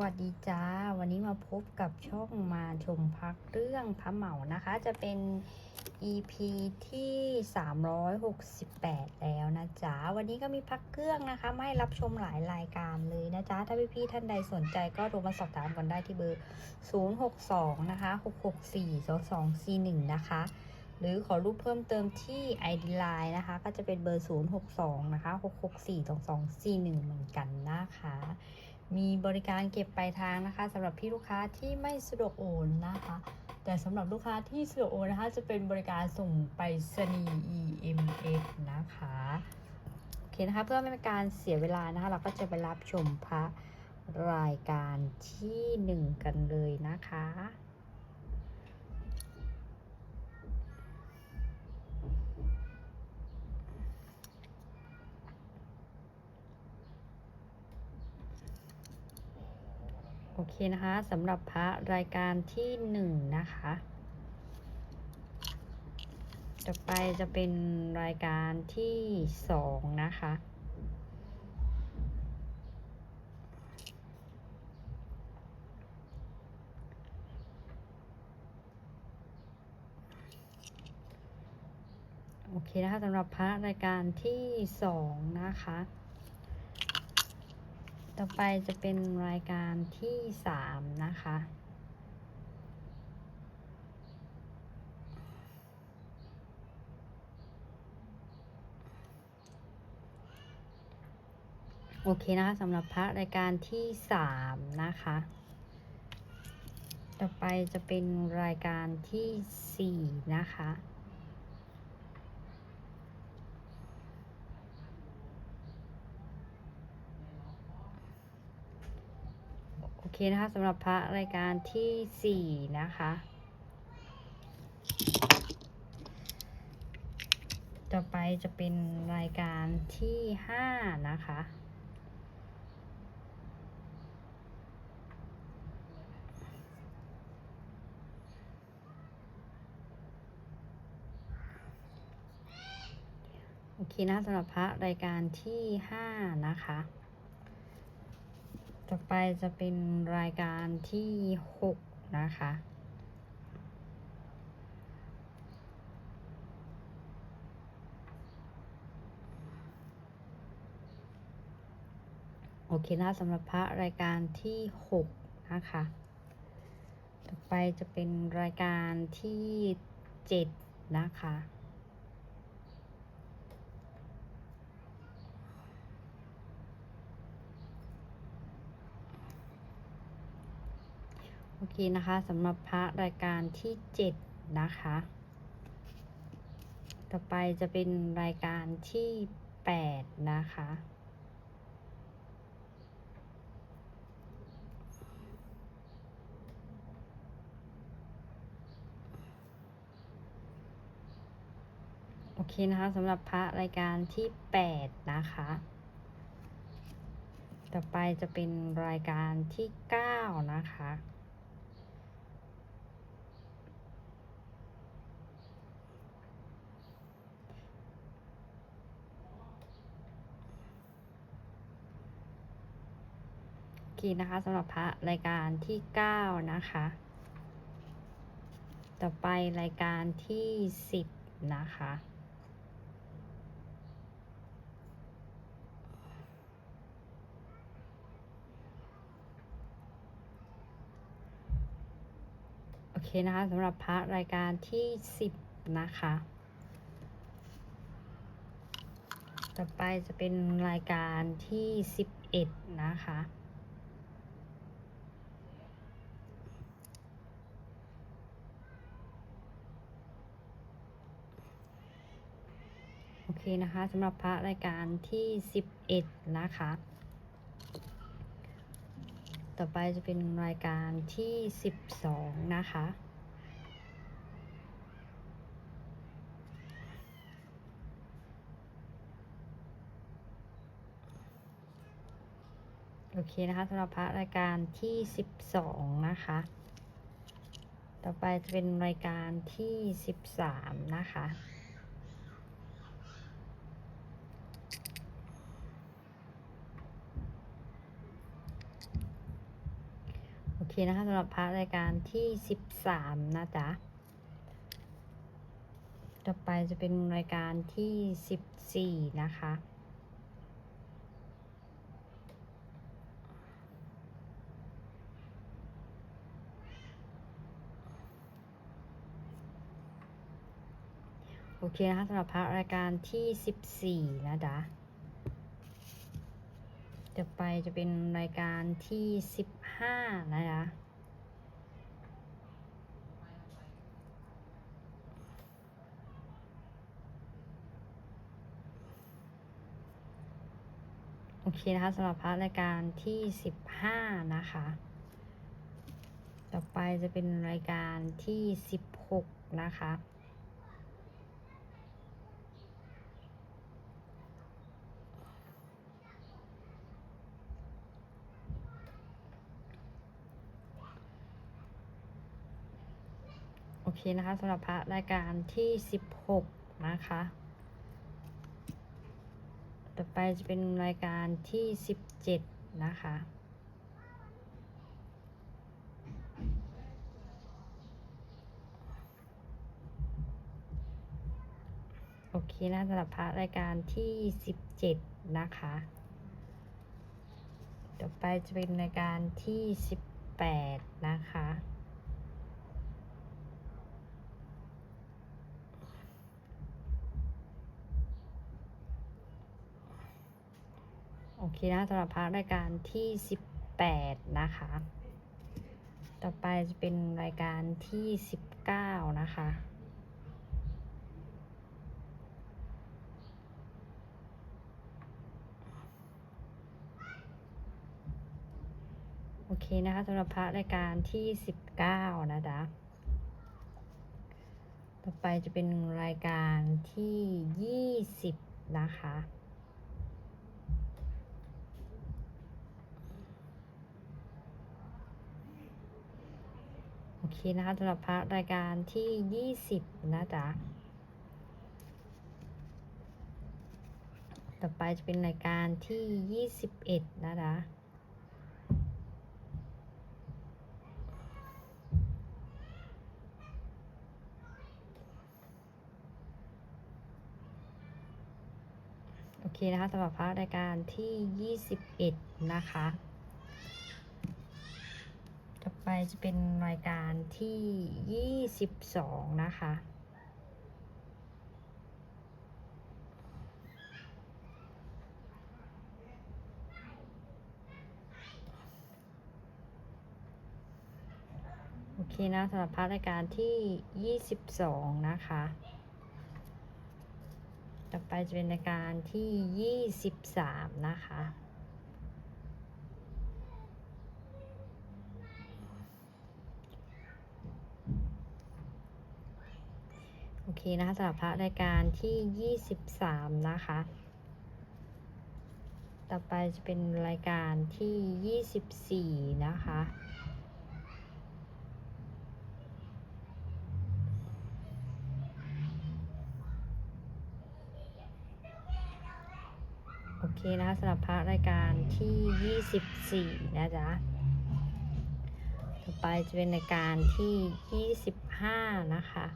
วัสดีจ้า วันนี้มาพบกับช่องมาชมพักเรื่องพระเหมานะคะ จะเป็น EP ที่ 368 แล้วนะจ๊ะ วันนี้ก็มีพักเครื่องนะคะไมาให้รับชมหลายรายการเลยนะจ๊ะ ถ้าพี่ๆท่านใดสนใจก็โทรมาสอบถามกันได้ที่เบอร์ 062 นะคะ 664 2241 นะคะ หรือขอรูปเพิ่มเติมที่ ID Line นะคะ ก็จะเป็นเบอร์ 062 นะคะ 664 2241 เหมือนกันนะคะ มีบริการเก็บปลายทางนะคะสำหรับพี่ลูกค้าที่ไม่สะดวกโอนนะคะ แต่สำหรับลูกค้าที่สะดวกโอนนะคะ จะเป็นบริการส่งไปรษณีย์ EMS นะคะโอเคนะคะเพื่อไม่เป็นการเสียเวลานะคะ เราก็จะไปรับชมพระรายการที่หนึ่งกันเลยนะคะ อเคนะคะสำหรับพระรายการที่หนึ่งนะคะต่อไปจะเป็นรายการที่สองนะคะ โอเคนะคะสำหรับพระรายการที่สองนะคะ ต่อไปจะเป็นรายการที่สามนะคะ โอเคนะคะสำหรับพระรายการที่สามนะคะ ต่อไปจะเป็นรายการที่สี่นะคะ โอเค นะคะสำหรับพระรายการที่สี่นะคะ ต่อไปจะเป็นรายการที่ห้านะคะโอเคนะสำหรับพระรายการที่ห้านะคะ ต่อไปจะเป็นรายการที่หกนะคะ โอเคนะสำหรับพระรายการที่หกนะคะ ต่อไปจะเป็นรายการที่เจ็ดนะคะ โอเคนะคะสำหรับพระรายการที่เจ็ดนะคะ ต่อไปจะเป็นรายการที่แปดนะคะโอเคนะคะสำหรับพระรายการที่แปดนะคะ ต่อไปจะเป็นรายการที่เก้านะคะ โอเคนะคะสำหรับพระรายการที่เก้านะคะ ต่อไปรายการที่สิบนะคะ โอเคนะคะสำหรับพระรายการที่สิบนะคะ ต่อไปจะเป็นรายการที่สิบเอ็ดนะคะ เคนะคะสำหรับพระรายการที่สิบเอ็ดนะคะ ต่อไปจะเป็นรายการที่สิบสองนะคะโอเคนะคะสำหรับพระรายการที่สิบสองนะคะ ต่อไปจะเป็นรายการที่สิบสามนะคะ เคนะคะสำหรับพาร์ทรายการที่สิบสามนะจ๊ะ ต่อไปจะเป็นรายการที่สิบสี่นะคะ โอเคนะคะสำหรับพาร์ทรายการที่สิบสี่นะจ๊ะ ต่อไปจะเป็นรายการที่สิบห้านะจ๊ะโอเคนะคะสำหรับพาร์ทรายการที่สิบห้านะคะ ต่อไปจะเป็นรายการที่สิบหกนะคะ โอเคนะคะสำหรับพระรายการที่สิบหกนะคะ ต่อไปจะเป็นรายการที่สิบเจ็ดนะคะโอเคนะสำหรับพระรายการที่สิบเจ็ดนะคะ ต่อไปจะเป็นรายการที่สิบแปดนะคะ โอเคนะสำหรับพาร์ทรายการที่ 18 นะคะ ต่อไปจะเป็นรายการที่ 19 นะคะโอเคนะคะสำหรับพาร์ทรายการที่19นะจ๊ะ ต่อไปจะเป็นรายการที่20นะคะ เคนะคะสำหรับพระรายการที่ 20 นะจ๊ะ ต่อไปจะเป็นรายการที่ 21 นะจ๊ะโอเคนะคะสำหรับพระรายการที่ 21 นะคะ จะเป็นรายการที่ 22 นะคะ โอเคนะสำหรับพาร์ทรายการที่ 22 นะคะ ต่อไปจะเป็นรายการที่ 23 นะคะ อเคนะคะสำหรับพระรายการที่ 23 นะคะ ต่อไปจะเป็นรายการที่ 24 นะคะ โอเคนะคะสำหรับพระรายการที่ 24 นะจ๊ะ ต่อไปจะเป็นรายการที่ 25 นะคะ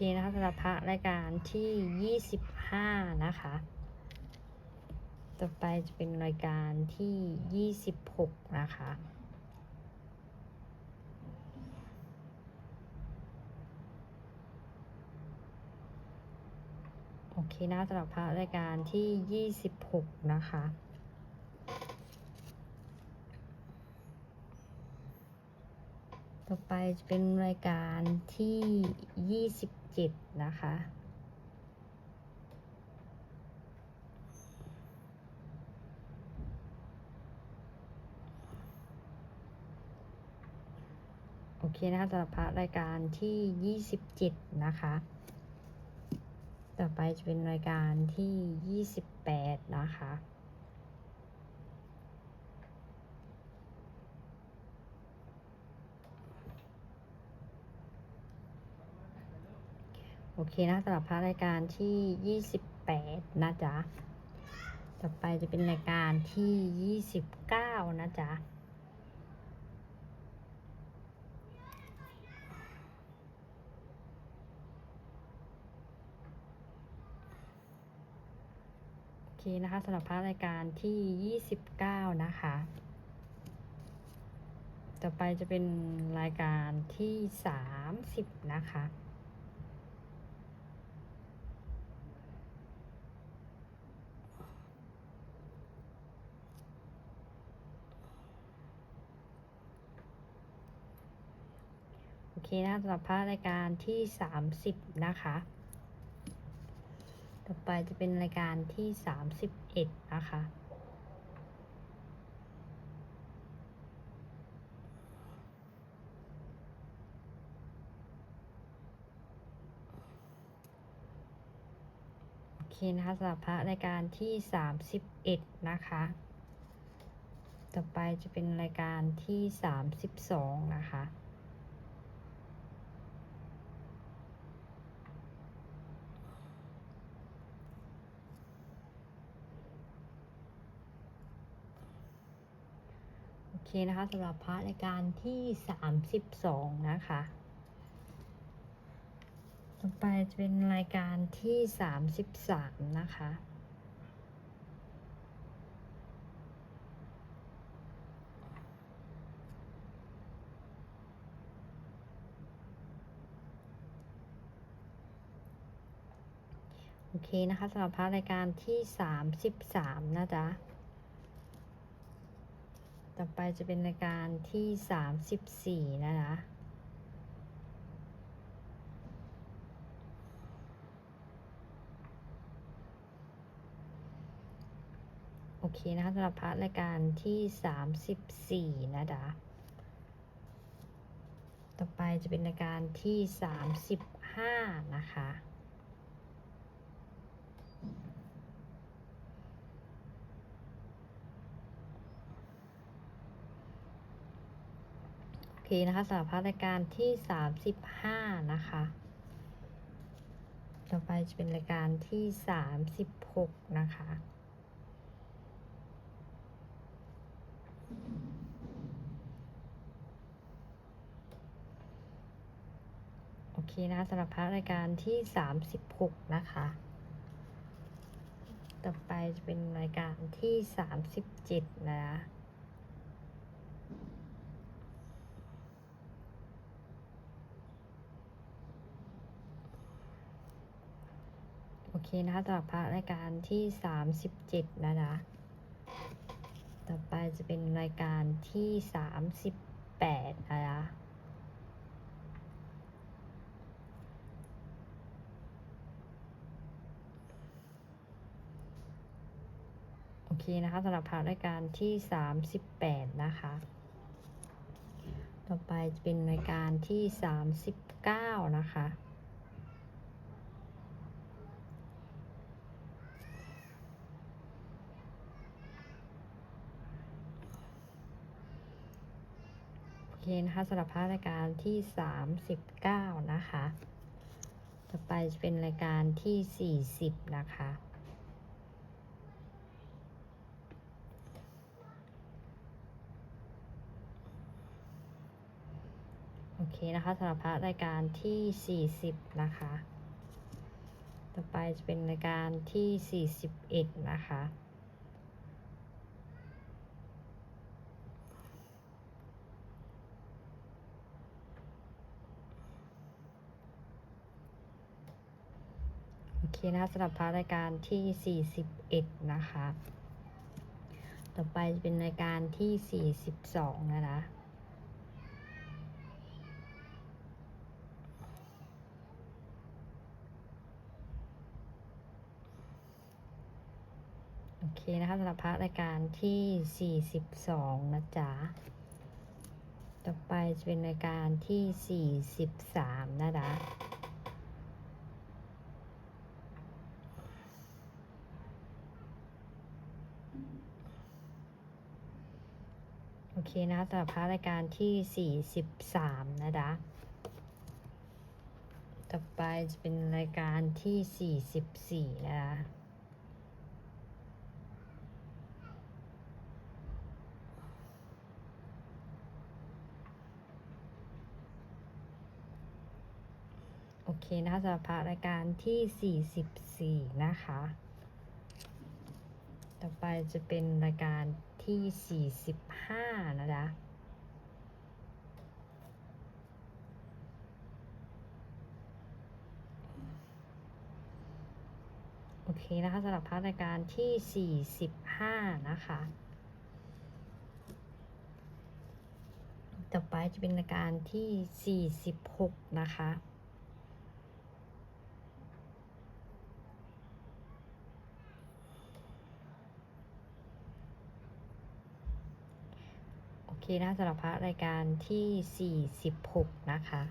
เคนะคะสำหรับพระรายการที่ 25 นะคะ ต่อไปจะเป็นรายการที่ 26 นะคะโอเคนะสำหรับพระรายการที่ 26 นะคะ ต่อไปจะเป็นรายการที่ 27 นะคะ โอเคนะคะสำหรับพระรายการที่ 27 นะคะ ต่อไปจะเป็นรายการที่ 28 นะคะ โอเคนะสำหรับพระรายการที่ 28 นะจ๊ะ ต่อไปจะเป็นรายการที่ 29 นะจ๊ะโอเคนะคะสำหรับพระรายการที่ 29 นะคะ ต่อไปจะเป็นรายการที่ 30 นะคะ เคนะสำหรับพระรายการที่ 30 นะคะ ต่อไปจะเป็นรายการที่ 31 นะคะโอเคนะคะสำหรับพระรายการที่ 31 นะคะ ต่อไปจะเป็นรายการที่ 32 นะคะ เคนะคะสำหรับพระรายการที่ 32 นะคะ ต่อไปจะเป็นรายการที่ 33 นะคะโอเคนะคะสำหรับพระรายการที่ 33 นะจ๊ะ ต่อไปจะเป็นรายการที่34นะจ๊ะโอเคนะคะสำหรับพระรายการที่34นะจ๊ะต่อไปจะเป็นรายการที่35นะคะ เคนะคะสำหรับพระรายการที่ 35 นะคะ ต่อไปจะเป็นรายการที่ 36 นะคะโอเคนะสำหรับพระรายการที่ 36 นะคะ ต่อไปจะเป็นรายการที่ 37 นะคะ โอ เคนะคะสำหรับพระรายการที่ 37 นะจ๊ะต่อไปจะเป็นรายการที่ 38 นะจ๊ะโอเคนะคะสำหรับพระรายการที่ 38 นะคะ ต่อไปจะเป็นรายการที่ 39 นะคะ โอเคนะคะสำหรับพระรายการที่ 39 นะคะ ต่อไปจะเป็นรายการที่ 40 นะคะ โอเคนะคะสำหรับพระรายการที่ 40 นะคะ ต่อไปจะเป็นรายการที่ 41 นะคะ อเคนะสำหรับพระรายการที่ 41 นะคะ ต่อไปจะเป็นรายการที่ 42 นะคะโอเคนะคะสำหรับพระรายการที่ 42 นะจ๊ะ ต่อไปจะเป็นรายการที่ 43 นะจ๊ะ โอเคนะคะสำหรับพระรายการที่ 43 นะจ๊ะ ต่อต่อไปจะเป็นรายการที่ 44 นะคะโอเคนะคะสำหรับพระรายการที่ 44 นะคะ ต่อไปจะเป็นรายการ ที่ 45 นะจ๊ะโอเคนะคะสำหรับพระรายการที่ 45 นะคะ ต่อไปจะเป็นรายการที่ 46 นะคะ โอเคนะสำหรับพะรายการที่ 46 นะคะ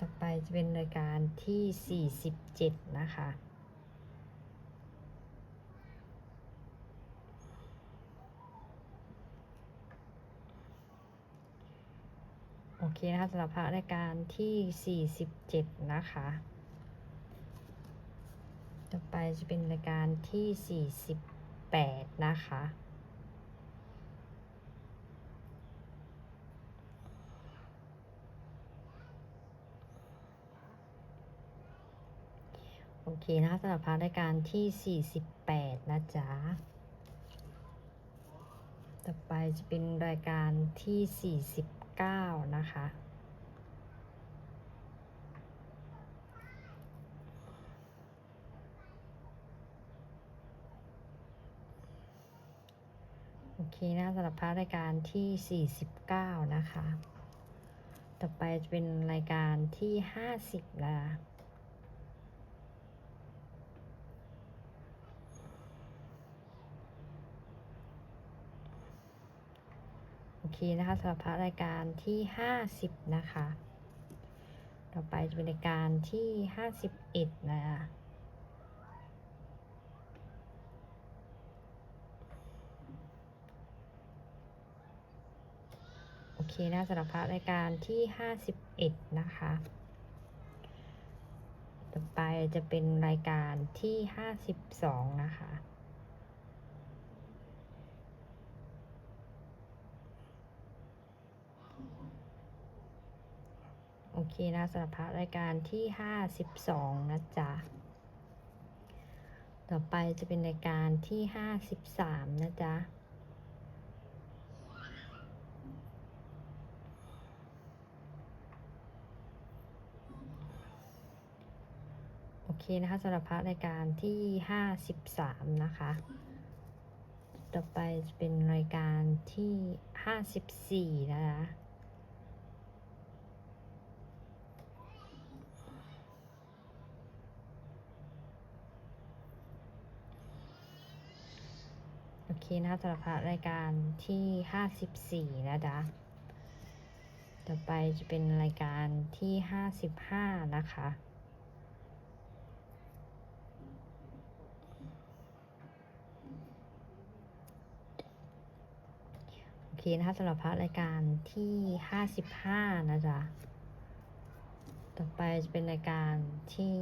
ต่อไปจะเป็นรายการที่ 47 นะคะโอเคนะคะสำหรับพระรายการที่ 47 นะคะ ต่อไปจะเป็นรายการที่ 48 นะคะ โอเคนะคะสำหรับพาร์ทรายการที่ 48 นะจ๊ะ ต่อไปจะเป็นรายการที่ 49 นะคะ โอเคนะสำหรับพาร์ทรายการที่ 49 นะคะ ต่อไปจะเป็นรายการที่ 50 นะคะ โอเคนะคะสำหรับพระรายการที่ 50 นะคะ ต่อไปจะเป็นรายการที่ 51 นะคะโอเคนะสำหรับพระรายการที่ 51 นะคะ ต่อไปจะเป็นรายการที่ 52 นะคะ โอเคนะสำหรับพระรายการที่52นะจ๊ะ ต่อไปจะเป็นรายการที่53นะจ๊ะโอเคนะคะสำหรับพระรายการที่53นะคะ ต่อไปจะเป็นรายการที่54นะคะ เคนะคะสำหรับพระรายการที่54นะจ๊ะต่อไปจะเป็นรายการที่55นะคะโอเคนะคะสำหรับพระรายการที่55นะจ๊ะ ต่อไปจะเป็นรายการที่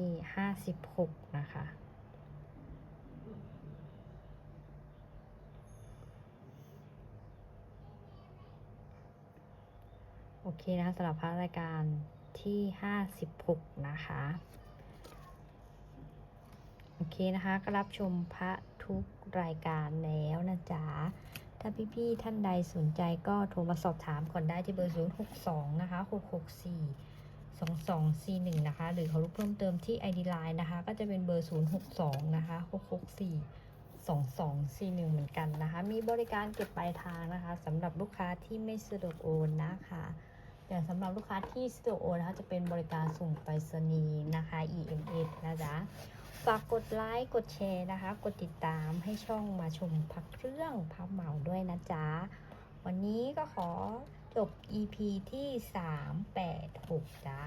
56นะคะ เคนะคะสำหรับพระรายการที่ 56 นะคะ โอเคนะคะ ก็รับชมพระทุกรายการแล้วนะจ๊ะ ถ้าพี่ๆท่านใดสนใจก็โทรมาสอบถามก่อนได้ที่เบอร์ 062 นะคะ 664 2241 นะคะ หรือเขารู้เพิ่มเติมที่ ID Line นะคะ ก็จะเป็นเบอร์ 062 นะคะ 664 2241 เหมือนกันนะคะ มีบริการเก็บปลายทางนะคะสำหรับลูกค้าที่ไม่สะดวกโอนนะคะ แต่สำหรับลูกค้าที่สะดวกโอนะคะจะเป็นบริการส่งไปรษณีย์นะคะ EMS นะจ๊ะฝากกดไลค์กดแชร์นะคะ กดติดตามให้ช่องมาชมพักเครื่องพับเหมาด้วยนะจ๊ะ วันนี้ก็ขอจบ EP ที่ 386 จ้า